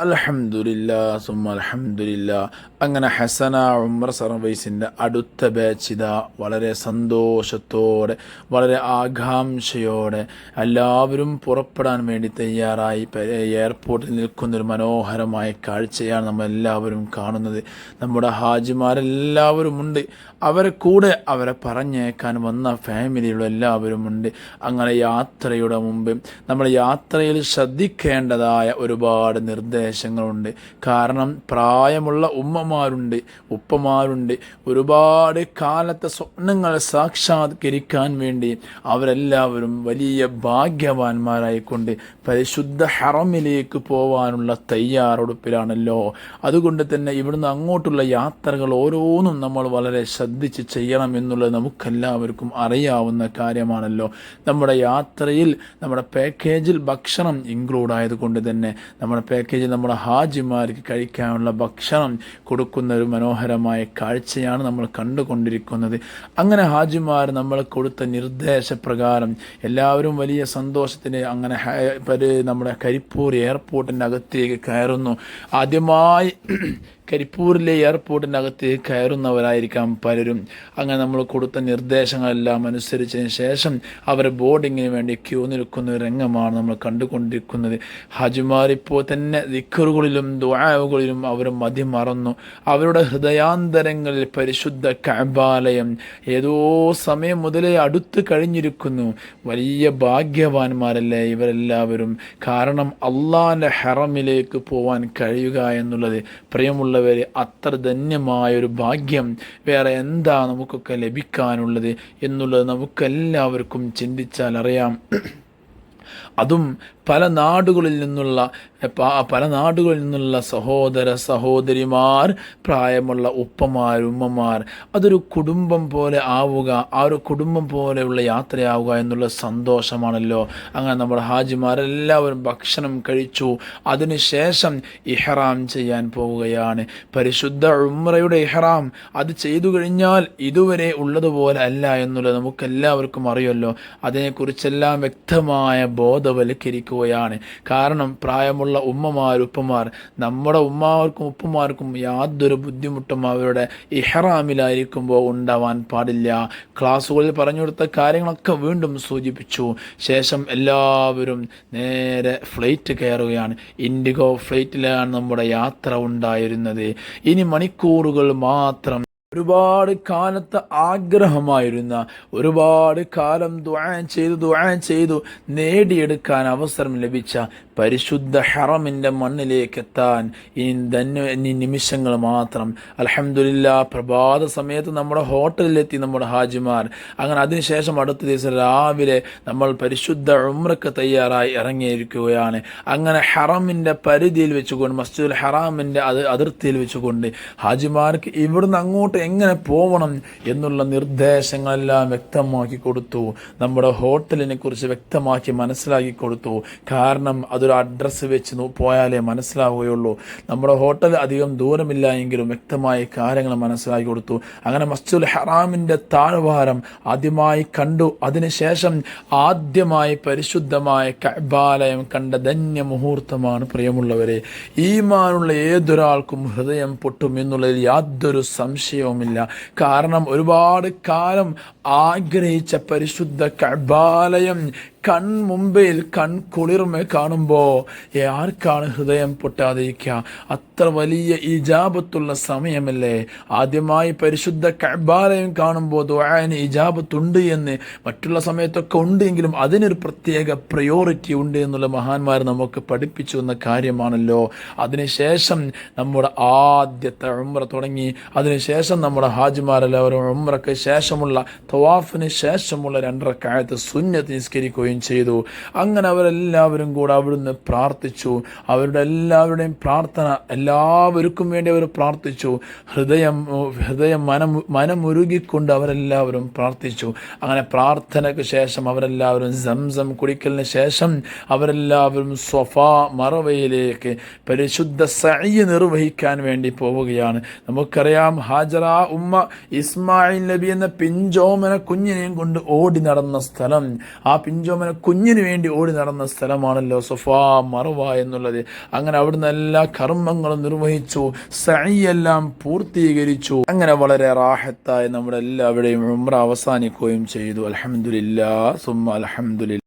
അലഹമുല്ല അങ്ങനെ ഹസന ഉമർ സർവീസിന്റെ അടുത്ത ബാച്ച് വളരെ സന്തോഷത്തോടെ വളരെ ആകാംക്ഷയോടെ എല്ലാവരും പുറപ്പെടാൻ വേണ്ടി തയ്യാറായി. എയർപോർട്ടിൽ എയർപോർട്ടിൽ നിൽക്കുന്നൊരു മനോഹരമായ കാഴ്ചയാണ് നമ്മൾ എല്ലാവരും കാണുന്നത്. നമ്മുടെ ഹാജിമാരെല്ലാവരും ഉണ്ട്. അവരെ കൂടെ അവരെ പറഞ്ഞേക്കാൻ വന്ന ഫാമിലിയുള്ള എല്ലാവരും ഉണ്ട്. അങ്ങനെ യാത്രയുടെ മുമ്പ് നമ്മൾ യാത്രയിൽ ശ്രദ്ധിക്കേണ്ടതായ ഒരുപാട് നിർദ്ദേശങ്ങളുണ്ട് കാരണം പ്രായമുള്ള ഉമ്മമാരുണ്ട് ഉപ്പമാരുണ്ട്. ഒരുപാട് കാലത്തെ സ്വപ്നങ്ങൾ സാക്ഷാത്കരിക്കാൻ വേണ്ടി അവരെല്ലാവരും വലിയ ഭാഗ്യവാന്മാരായിക്കൊണ്ട് പരിശുദ്ധ ഹറമിലേക്ക് പോവാനുള്ള തയ്യാറെടുപ്പിലാണല്ലോ. അതുകൊണ്ട് തന്നെ ഇവിടുന്ന് അങ്ങോട്ടുള്ള യാത്രകൾ ഓരോന്നും നമ്മൾ വളരെ ശ്രദ്ധിച്ച് ചെയ്യണം എന്നുള്ളത് നമുക്കെല്ലാവർക്കും അറിയാവുന്ന കാര്യമാണല്ലോ. നമ്മുടെ യാത്രയിൽ നമ്മുടെ പാക്കേജിൽ ഭക്ഷണം ഇൻക്ലൂഡ് ആയതുകൊണ്ട് തന്നെ നമ്മുടെ പാക്കേജിൽ നമ്മുടെ ഹാജിമാർക്ക് കഴിക്കാനുള്ള ഭക്ഷണം കൊടുക്കുന്ന ഒരു മനോഹരമായ കാഴ്ചയാണ് നമ്മൾ കണ്ടുകൊണ്ടിരിക്കുന്നത്. അങ്ങനെ ഹാജിമാർ നമ്മൾ കൊടുത്ത നിർദ്ദേശപ്രകാരം എല്ലാവരും വലിയ സന്തോഷത്തിന് അങ്ങനെ നമ്മുടെ കരിപ്പൂർ എയർപോർട്ടിന്റെ അകത്തേക്ക് കയറുന്നു. ആദ്യമായി കരിപ്പൂരിലെ എയർപോർട്ടിന്റെ അകത്തേക്ക് കയറുന്നവരായിരിക്കാം പലരും. അങ്ങനെ നമ്മൾ കൊടുത്ത നിർദ്ദേശങ്ങളെല്ലാം അനുസരിച്ചതിന് ശേഷം അവർ ബോർഡിങ്ങിന് വേണ്ടി ക്യൂ നിൽക്കുന്ന ഒരു രംഗമാണ് നമ്മൾ കണ്ടുകൊണ്ടിരിക്കുന്നത്. ഹജുമാർ ഇപ്പോൾ തന്നെ ദിക്കറുകളിലും ദ്വാവുകളിലും അവർ മതിമറന്നു. അവരുടെ ഹൃദയാന്തരങ്ങളിൽ പരിശുദ്ധ കാബാലയം ഏതോ സമയം മുതലേ അടുത്ത് കഴിഞ്ഞിരിക്കുന്നു. വലിയ ഭാഗ്യവാന്മാരല്ലേ ഇവരെല്ലാവരും. കാരണം അള്ളാന്റെ ഹറമിലേക്ക് പോവാൻ കഴിയുക എന്നുള്ളത് പ്രിയമുള്ളവരെ അത്ര ധന്യമായൊരു ഭാഗ്യം വേറെ എന്താ നമുക്കൊക്കെ ലഭിക്കാനുള്ളത് എന്നുള്ളത് നമുക്കെല്ലാവർക്കും ചിന്തിച്ചാൽ അറിയാം അതും പല നാടുകളിൽ നിന്നുള്ള പല നാടുകളിൽ നിന്നുള്ള സഹോദര സഹോദരിമാർ പ്രായമുള്ള ഉപ്പമാർ ഉമ്മമാർ അതൊരു കുടുംബം പോലെ ആവുക ആ ഒരു കുടുംബം പോലെയുള്ള യാത്രയാവുക എന്നുള്ള സന്തോഷമാണല്ലോ. അങ്ങനെ നമ്മുടെ ഹാജിമാരെല്ലാവരും ഭക്ഷണം കഴിച്ചു. അതിനുശേഷം ഇഹ്റാം ചെയ്യാൻ പോവുകയാണ്. പരിശുദ്ധ ഉമ്രയുടെ ഇഹ്റാം അത് ചെയ്തു കഴിഞ്ഞാൽ ഇതുവരെ ഉള്ളതുപോലെ അല്ല എന്നുള്ളത് നമുക്കെല്ലാവർക്കും അറിയുമല്ലോ അതിനെക്കുറിച്ചെല്ലാം വ്യക്തമായ ബോധവൽക്കരിക്കുകയാണ് കാരണം പ്രായമുള്ള ഉമ്മമാർ ഉപ്പമാർ നമ്മുടെ ഉമ്മമാർക്കും ഉപ്പമാർക്കും യാതൊരു ബുദ്ധിമുട്ടും അവരുടെ ഇഹ്റാമിലായിരിക്കുമ്പോൾ ഉണ്ടാവാൻ പാടില്ല. ക്ലാസ്സുകളിൽ പറഞ്ഞു കൊടുത്ത കാര്യങ്ങളൊക്കെ വീണ്ടും സൂചിപ്പിച്ചു. ശേഷം എല്ലാവരും നേരെ ഫ്ലൈറ്റ് കയറുകയാണ്. ഇൻഡിഗോ ഫ്ലൈറ്റിലാണ് നമ്മുടെ യാത്ര ഉണ്ടായിരുന്നത്. ഇനി മണിക്കൂറുകൾ മാത്രം ഒരുപാട് കാലത്ത് ആഗ്രഹമായിരുന്ന ഒരുപാട് കാലം ദ്വാ ചെയ്തു ദ്വാ ചെയ്തു നേടിയെടുക്കാൻ അവസരം ലഭിച്ച പരിശുദ്ധ ഹറമിന്റെ മണ്ണിലേക്ക് എത്താൻ ഇനി ധന്യ ഇനി നിമിഷങ്ങൾ മാത്രം. അലഹമില്ല പ്രഭാത സമയത്ത് നമ്മുടെ ഹോട്ടലിലെത്തി നമ്മുടെ ഹാജിമാർ. അങ്ങനെ അതിനുശേഷം അടുത്ത ദിവസം രാവിലെ നമ്മൾ പരിശുദ്ധ ഉമ്രക്ക് തയ്യാറായി ഇറങ്ങിയിരിക്കുകയാണ്. അങ്ങനെ ഹറമിന്റെ പരിധിയിൽ വെച്ചുകൊണ്ട് മസ്ജിദുൽ ഹറാമിന്റെ അത് അതിർത്തിയിൽ വെച്ചുകൊണ്ട് ഹാജിമാർക്ക് ഇവിടുന്ന് അങ്ങോട്ട് എങ്ങനെ പോകണം എന്നുള്ള നിർദ്ദേശങ്ങളെല്ലാം വ്യക്തമാക്കി കൊടുത്തു. നമ്മുടെ ഹോട്ടലിനെ കുറിച്ച് വ്യക്തമാക്കി മനസ്സിലാക്കി കൊടുത്തു. കാരണം അതൊരു അഡ്രസ്സ് വെച്ച് പോയാലേ മനസ്സിലാവുകയുള്ളൂ. നമ്മുടെ ഹോട്ടൽ അധികം ദൂരമില്ല എങ്കിലും വ്യക്തമായ കാര്യങ്ങൾ മനസ്സിലാക്കി കൊടുത്തു. അങ്ങനെ മസ്ജിദുൽ ഹറാമിന്റെ താഴ്വാരം ആദ്യമായി കണ്ടു. അതിനുശേഷം ആദ്യമായി പരിശുദ്ധമായ കബാലയം കണ്ട ധന്യ മുഹൂർത്തമാണ് പ്രിയമുള്ളവരെ. ഈമാനുള്ള ഏതൊരാൾക്കും ഹൃദയം പൊട്ടും എന്നുള്ളതിൽ യാതൊരു സംശയവുമില്ല. കാരണം ഒരുപാട് കാലം ആഗ്രഹിച്ച പരിശുദ്ധ കഅബാലയം കൺമുമ്പിൽ കൺ കുളിർമ കാണുമ്പോൾ ആർക്കാണ് ഹൃദയം പൊട്ടാതിരിക്കുക അത്ര വലിയ ഇജാബത്തുള്ള സമയമല്ലേ? ആദ്യമായി പരിശുദ്ധ കബാലയം കാണുമ്പോൾ ദുആന് ഇജാബത്തുണ്ട് എന്ന്. മറ്റുള്ള സമയത്തൊക്കെ ഉണ്ടെങ്കിലും അതിനൊരു പ്രത്യേക പ്രയോറിറ്റി ഉണ്ട് എന്നുള്ള മഹാന്മാർ നമുക്ക് പഠിപ്പിച്ചു എന്ന കാര്യമാണല്ലോ. അതിനുശേഷം നമ്മുടെ ആദ്യത്തെ ഉമ്ര തുടങ്ങി. അതിനുശേഷം നമ്മുടെ ഹാജിമാരെല്ലാവരും ഉമ്രക്ക് ശേഷമുള്ള തവാഫിന് ശേഷമുള്ള രണ്ടരക്കാലത്ത് സുന്നത്ത് നിസ്കരിക്കുകയും ചെയ്തു. അങ്ങനെ അവരെല്ലാവരും കൂടെ അവിടുന്ന് പ്രാർത്ഥിച്ചു. അവരുടെ എല്ലാവരുടെയും പ്രാർത്ഥന എല്ലാവർക്കും വേണ്ടി അവർ പ്രാർത്ഥിച്ചു. ഹൃദയം ഹൃദയം മനം മനമുരുകിക്കൊണ്ട് അവരെല്ലാവരും പ്രാർത്ഥിച്ചു. അങ്ങനെ പ്രാർത്ഥനയ്ക്ക് ശേഷം അവരെല്ലാവരും സംസം കുടിക്കലിന് ശേഷം അവരെല്ലാവരും സ്വഫ മറവയിലേക്ക് പരിശുദ്ധ സയ്യ് നിർവഹിക്കാൻ വേണ്ടി പോവുകയാണ്. നമുക്കറിയാം ഹാജറ ഉമ്മ ഇസ്മായിൽ നബി എന്ന പിഞ്ചോമന കുഞ്ഞിനെയും കൊണ്ട് ഓടി നടന്ന സ്ഥലം. ആ പിഞ്ചോമന ഓമന കുഞ്ഞിന് വേണ്ടി ഓടി നടന്ന സ്ഥലമാണല്ലോ സൊഫാ മറവ എന്നുള്ളത്. അങ്ങനെ അവിടുന്ന് എല്ലാ കർമ്മങ്ങളും നിർവഹിച്ചു സൈയെല്ലാം പൂർത്തീകരിച്ചു. അങ്ങനെ വളരെ റാഹത്തായി നമ്മുടെ എല്ലാവരുടെയും ഉമ്ര അവസാനിക്കുകയും ചെയ്തു. അലഹമുല്ല സുമ അലഹമുല്ല